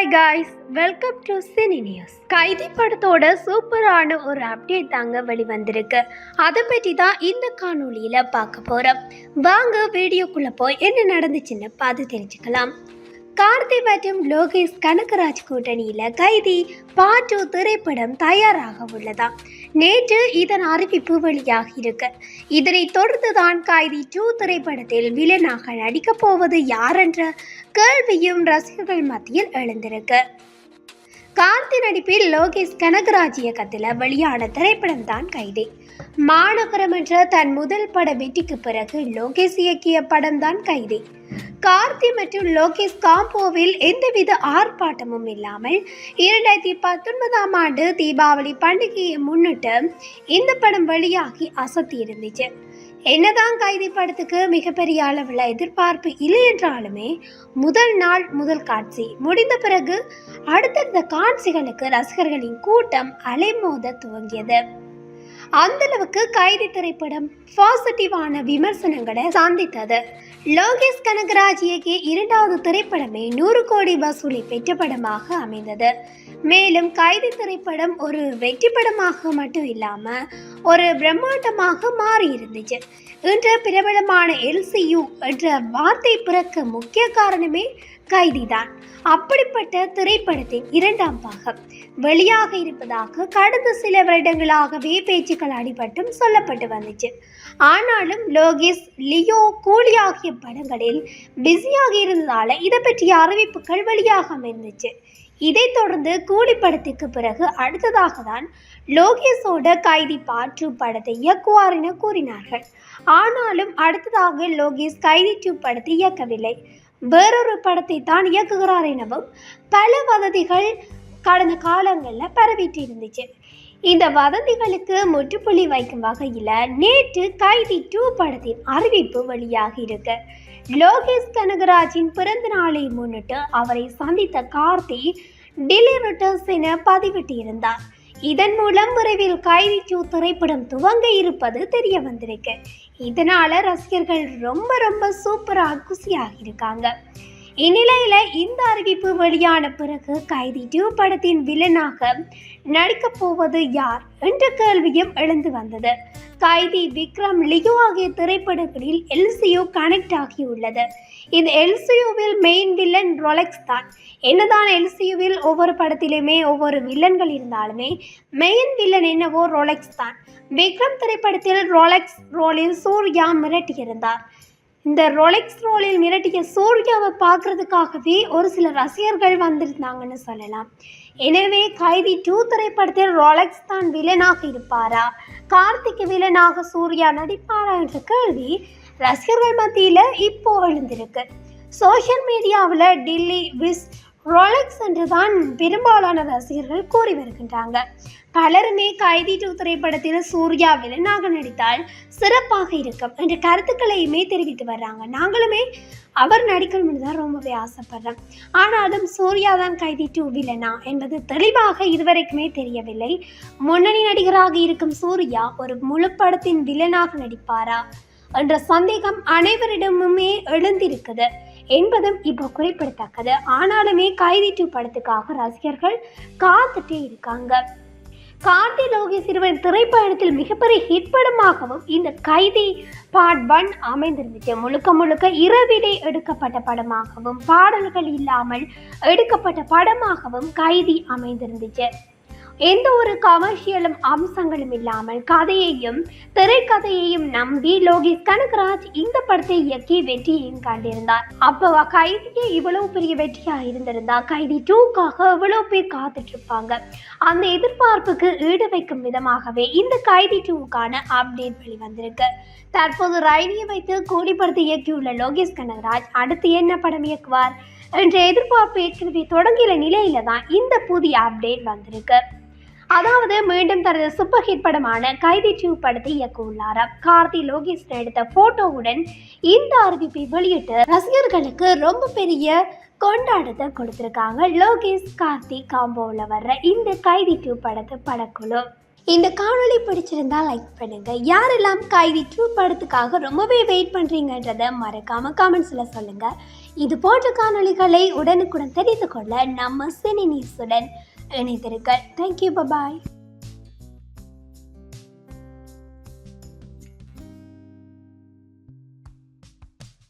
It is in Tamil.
Hi guys welcome to cine news Kaithi படத்தோட சூப்பரான ஒரு அப்டேட் தாங்க வெளிவந்திருக்கு. அதை பற்றி தான் இந்த காணொலியில் பார்க்க போகிறோம் வாங்க வீடியோக்குள்ளே போய் என்ன நடந்துச்சுன்னு பார்த்து தெரிஞ்சுக்கலாம். கார்த்தி மற்றும் லோகேஷ் கனகராஜ் கூட்டணியில் கைதி பாட்டு திரைப்படம் தயாராக உள்ளதா? நேற்று இதன் அறிவிப்பு வெளியாகியிருக்கு. இதனைத் தொடர்ந்து தான் கைதி டூ திரைப்படத்தில் வில்லனாக நடிக்கப் போவது யாரென்ற கேள்வியும் ரசிகர்கள் மத்தியில் எழுந்திருக்கு. கார்த்தி நடிப்பில் லோகேஷ் கனகராஜ் இயக்கத்தில் வெளியான திரைப்படம் தான் கைதை. மாநகரம் என்ற தன் முதல் பட வெற்றிக்கு பிறகு லோகேஷ் இயக்கிய படம் தான் கைதி. கார்த்தி மற்றும் லோகேஷ் காம்போவில் எந்தவித ஆர்ப்பாட்டமும் இல்லாமல் இரண்டாயிரத்தி பத்தொன்பதாம் ஆண்டு தீபாவளி பண்டிகையை முன்னிட்டு இந்த படம் வெளியாகி அசத்தி இருந்துச்சு என்னதான் கைதி படத்துக்கு மிகப்பெரிய அளவில் எதிர்பார்ப்பு இல்லை என்றாலுமே முதல் நாள் முதல் காட்சி முடிந்த பிறகு அடுத்தடுத்த காட்சிகளுக்கு ரசிகர்களின் கூட்டம் அலைமோத துவங்கியது. அந்தளவுக்கு கைதி திரைப்படம் பாசிட்டிவான விமர்சனங்களை சந்தித்தது லோகேஷ் கனகராஜ் இயக்கிய இரண்டாவது திரைப்படமே நூறு கோடி வசூலை பெற்ற படமாக அமைந்தது. மேலும் கைதி திரைப்படம் ஒரு வெற்றி படமாக மட்டும் இல்லாமல் ஒரு பிரம்மாண்டமாக மாறி இருந்துச்சு. இன்று பிரபலமான எல்சியு என்ற வார்த்தை பிறக்க முக்கிய காரணமே கைதிதான். அப்படிப்பட்ட திரைப்படத்தின் இரண்டாம் பாகம் வெளியாக இருப்பதாக கடந்த சில வருடங்களாகவே பேச்சுக்கள் அடிபட்டும் சொல்லப்பட்டு வந்துச்சு. ஆனாலும் லோகேஷ் லியோ கூலி ஆகிய படங்களில் பிஸியாக இருந்ததால இதை பற்றிய அறிவிப்புகள் வெளியாகாம இருந்துச்சு. இதைத் தொடர்ந்து கூலி படத்துக்கு பிறகு அடுத்ததாக தான் லோகேஷோட கைதி பாட்டு படத்தை இயக்குவார் என கூறினார்கள். ஆனாலும் அடுத்ததாக லோகேஷ் கைதி டூ படத்தை இயக்கவில்லை. வேறொரு படத்தை தான் இயக்குகிறார் எனவும் பல வதந்திகள் கடந்த காலங்களில் பரவிட்டு இருந்துச்சு இந்த வதந்திகளுக்கு முற்றுப்புள்ளி வைக்கும் வகையில் நேற்று கைதி டூ படத்தின் அறிவிப்பு வெளியாகி இருக்கு. லோகேஷ் கனகராஜின் பிறந்த நாளை முன்னிட்டு அவரை சந்தித்த கார்த்தி டிலிரிட்டர்ஸ் என பதிவிட்டிருந்தார். இதன் மூலம் விரைவில் கைதி டூ திரைப்படம் துவங்க இருப்பது தெரிய வந்திருக்கு. இதனால ரசிகர்கள் ரொம்ப ரொம்ப சூப்பராக குசியாக இருக்காங்க இந்நிலையில் இந்த அறிவிப்பு வெளியான பிறகு கைதி டூ படத்தின் வில்லனாக நடிக்கப் போவது யார் என்ற கேள்வியும் எழுந்து வந்தது. கைதி விக்ரம் லியோ ஆகிய திரைப்படங்களில் எல்சியோ கனெக்ட் ஆகியுள்ளது. இந்த எல்சியோவில் மெயின் வில்லன் ரொலெக்ஸ் தான். என்னதான் எல்சியுவில் ஒவ்வொரு படத்திலுமே ஒவ்வொரு வில்லன்கள் இருந்தாலுமே மெயின் வில்லன் என்னவோ ரொலெக்ஸ் தான். விக்ரம் திரைப்படத்தில் ரொலெக்ஸ் ரோலில் சூர்யா மிரட்டியிருந்தார். இந்த ரொலெக்ஸ் ரோலில் மிரட்டிய சூர்யாவை பார்க்கறதுக்காகவே ஒரு சில ரசிகர்கள் வந்திருந்தாங்கன்னு சொல்லலாம். எனவே கைதி டூ திரைப்படத்தில் ரொலெக்ஸ் தான் வில்லனாக இருப்பாரா? கார்த்திக் வில்லனாக சூர்யா நடிப்பாரா என்ற கேள்வி ரசிகர்கள் மத்தியில் இப்போ எழுந்திருக்கு. சோஷியல் மீடியாவில் டில்லி விஸ் ரொலெக்ஸ் என்று தான் பெரும்பாலான ரசிகர்கள் கூறி வருகின்றாங்க. பலருமே கைதி டூ திரைப்படத்தில் சூர்யா வில்லனாக நடித்தால் சிறப்பாக இருக்கும் என்ற கருத்துக்களையுமே தெரிவித்து வர்றாங்க. நாங்களுமே அவர் நடிக்கணும்னு தான் ரொம்பவே ஆசைப்படுறோம். ஆனாலும் சூர்யா தான் கைதி டூ வில்லனா என்பது தெளிவாக இதுவரைக்குமே தெரியவில்லை. முன்னணி நடிகராக இருக்கும் சூர்யா ஒரு முழு படத்தின் வில்லனாக நடிப்பாரா என்ற சந்தேகம் அனைவரிடமுமே எழுந்திருக்குது. என்பதும் இப்போ குறிப்பிடத்தக்கது. ஆனாலுமே கைதி டூ படத்துக்காக ரசிகர்கள் காத்துட்டே இருக்காங்க. கார்த்தி லோகேஷ் சிறுவன் திரைப்படத்தில் மிகப்பெரிய ஹிட் படமாகவும் இந்த கைதி பார்ட் ஒன் அமைந்திருந்துச்சு. முழுக்க முழுக்க இரவிலே எடுக்கப்பட்ட படமாகவும் பாடல்கள் இல்லாமல் எடுக்கப்பட்ட படமாகவும் கைதி அமைந்திருந்துச்சு. எந்த ஒரு கமர்ஷியலும் அம்சங்களும் இல்லாமல் கதையையும் திரைக்கதையையும் நம்பி லோகேஷ் கனகராஜ் இந்த படத்தை இயக்கி வெற்றியையும் கண்டிருந்தார். அப்போ கைதியே இவ்வளவு பெரிய வெற்றியா இருந்திருந்தா கைதி டூக்காக எவ்வளவு பேர் காத்துட்டு இருப்பாங்க அந்த எதிர்பார்ப்புக்கு ஈடு வைக்கும் விதமாகவே இந்த கைதி டூவுக்கான அப்டேட் வெளிவந்திருக்கு. தற்போது ரயிலியை வைத்து கூலி படத்தை இயக்கியுள்ள லோகேஷ் கனகராஜ் அடுத்து என்ன படம் இயக்குவார்? என்ற எதிர்பார்ப்பு ஏற்கனவே தொடங்கிய நிலையில தான் இந்த புதிய அப்டேட் வந்திருக்கு. அதாவது மீண்டும் தனது சூப்பர் ஹிட் படமான கைதி டியூ படத்தை இயக்க கார்த்தி லோகேஷ் எடுத்த போட்டோவுடன் இந்த அறிவிப்பை வெளியிட்டு ரசிகர்களுக்கு ரொம்ப பெரிய கொண்டாடத்தை கொடுத்துருக்காங்க. லோகேஷ் கார்த்தி காம்போவில் வர்ற இந்த கைதி டியூ படத்து படக்குழு. இந்த காணொளி பிடிச்சிருந்தா லைக் பண்ணுங்க. யாரெல்லாம் கைதி டூ படத்துக்காக ரொம்பவே வெயிட் பண்ணுறீங்கன்றத மறக்காம காமெண்ட்ஸில் சொல்லுங்க. இது போன்ற காணொளிகளை உடனுக்குடன் தெரிந்து கொள்ள நம்ம சினி நியூஸுடன் இணைந்திருங்கள் தேங்க்யூ பபாய்